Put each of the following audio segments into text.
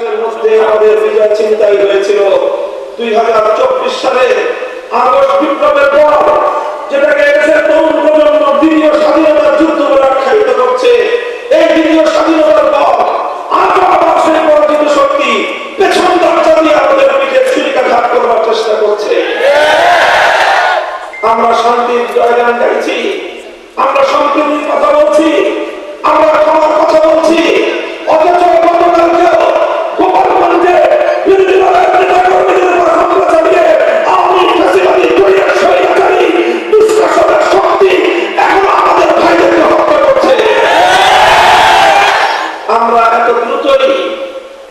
মাসের মধ্যে আমাদের বিজয় চিন্তাই হয়েছিল। দুই হাজার চব্বিশ সালে আগস্ট বিপ্লবের পর যেটাকে দেশের তরুণ প্রজন্ম দ্বিতীয় স্বাধীনতার যুদ্ধ বলে আখ্যায়িত করছে, এই দ্বিতীয় স্বাধীনতার পর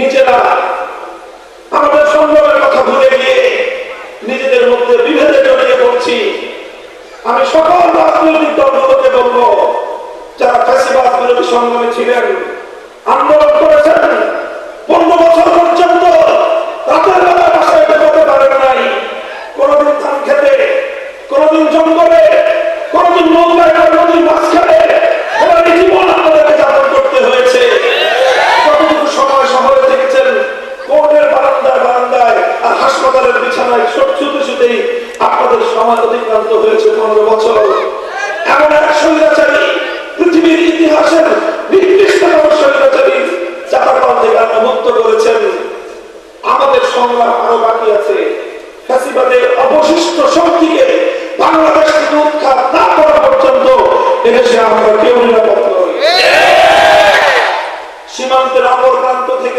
নিজেরা আমাদের সংগ্রামের কথা ভুলে গিয়ে নিজেদের মধ্যে বিভেদে জড়িয়ে পড়ছি। আমি সকল রাজনৈতিক দলগুলোকে বলব, যারা ফ্যাসিবাদ বিরোধী সংগ্রামে ছিলেন, আন্দোলন করেছেন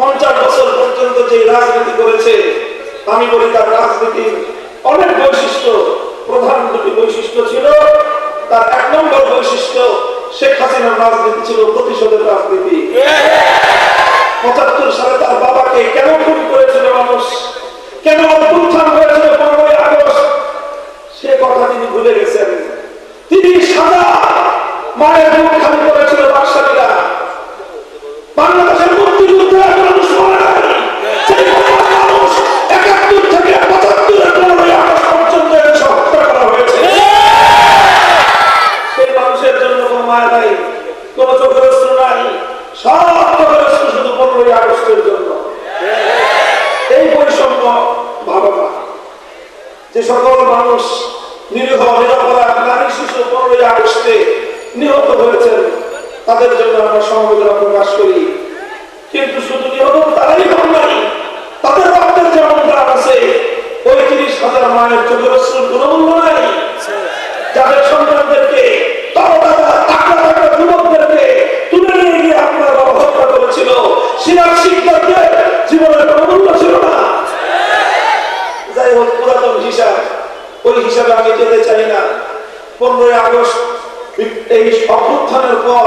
পঞ্চাশ বছর পর্যন্ত যে রাজনীতি করেছে, আমি বলি তার রাজনীতির অনেক বৈশিষ্ট্য, প্রধান দুটি বৈশিষ্ট্য ছিল। তার এক নম্বর বৈশিষ্ট্য, শেখ হাসিনার রাজনীতি ছিল প্রতিশোধের রাজনীতি। পঁচাত্তর সালে তার বাবাকে কেন খুন করেছিল মানুষ? কেন অভ্যুত্থান হয়েছিল পনেরোই আগস্ট? সে কথা তিনি ভুলে গেছেন। তিনি সাদা মায়ের মুখ খালি সমবেদনা প্রকাশ করি। কিন্তু শুধু নিহত তারাই নাই, তাদের রক্তের যেমন দাম আছে ওই হাজার মায়ের চোখের অশ্রুর কোনো মূল্য নাই। যাদের সন্তানদেরকে হিসাবে আমি যেতে চাই না। পনেরোই আগস্ট, এই অভ্যুত্থানের পর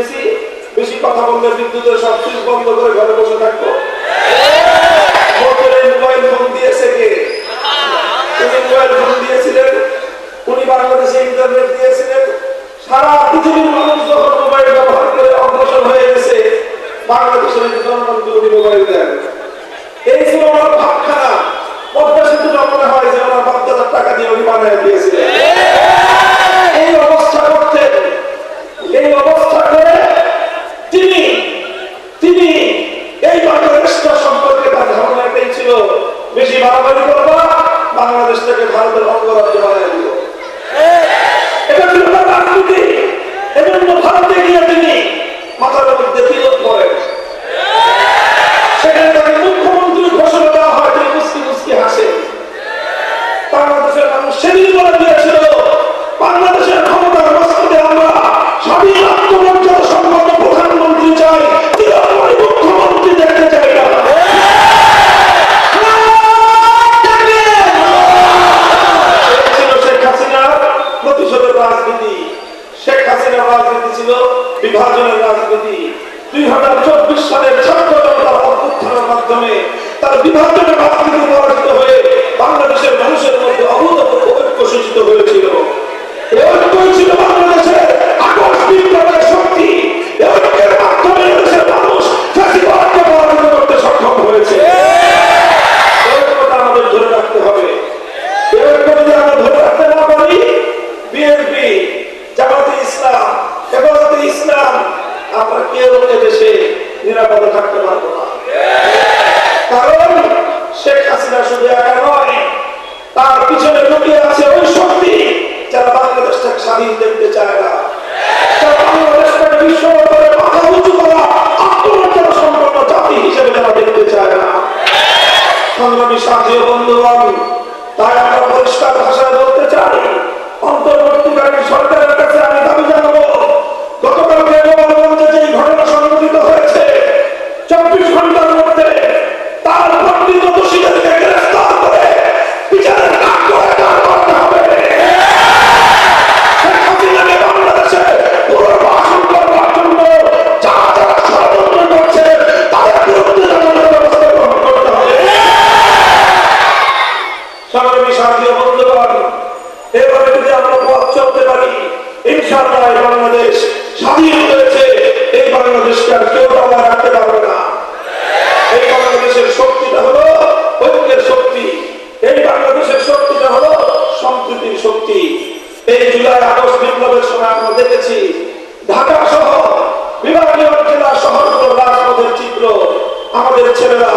দিয়েছি বেশি কথা বললে বিদ্যুতের সব সুইচ বন্ধ করে ঘরে বসে থাকব। বাংলাদেশের জনগণকে এই ছিল ওনার ভাবখানা। পদ্মা হয় যে ওনার বাপদাদার টাকা দিয়ে উনি বানায় এই অবস্থা করতেন এই অবস্থা করতে গিয়ে মাথার মধ্যে ছিল শেখ হাসিনার রাজনীতি ছিল বিভাজনের রাজনীতি। দুই হাজার চব্বিশ সালের ছাত্র জনতার অভ্যুত্থানের মাধ্যমে তার বিভাজনের রাজনীতি পরাজিত হয়ে বাংলাদেশের মানুষের মধ্যে অভূতপূর্ব ঐক্য সূচিত হয়েছিল। এই ছিল কেউ দেশে নিরাপদে থাকতে পারব না। কারণ শেখ হাসিনা শুধু একা নয়, তার পিছনে লুকিয়ে আছে ওই শক্তি যারা বাংলাদেশটাকে স্বাধীন দেখতে চায় না। এই জুলাই আগস্ট বিপ্লবের সময় আমরা দেখেছি, ঢাকা সহ বিভাগীয় জেলা রাজপথের চিত্র। আমাদের ছেলেরা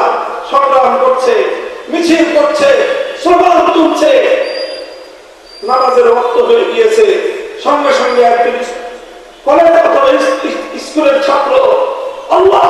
সংগ্রাম করছে, মিছিল করছে তুলছে। নামাজের রক্ত হয়ে গিয়েছে, সঙ্গে সঙ্গে একজন কলেজ অথবা স্কুলের ছাত্র, আল্লাহ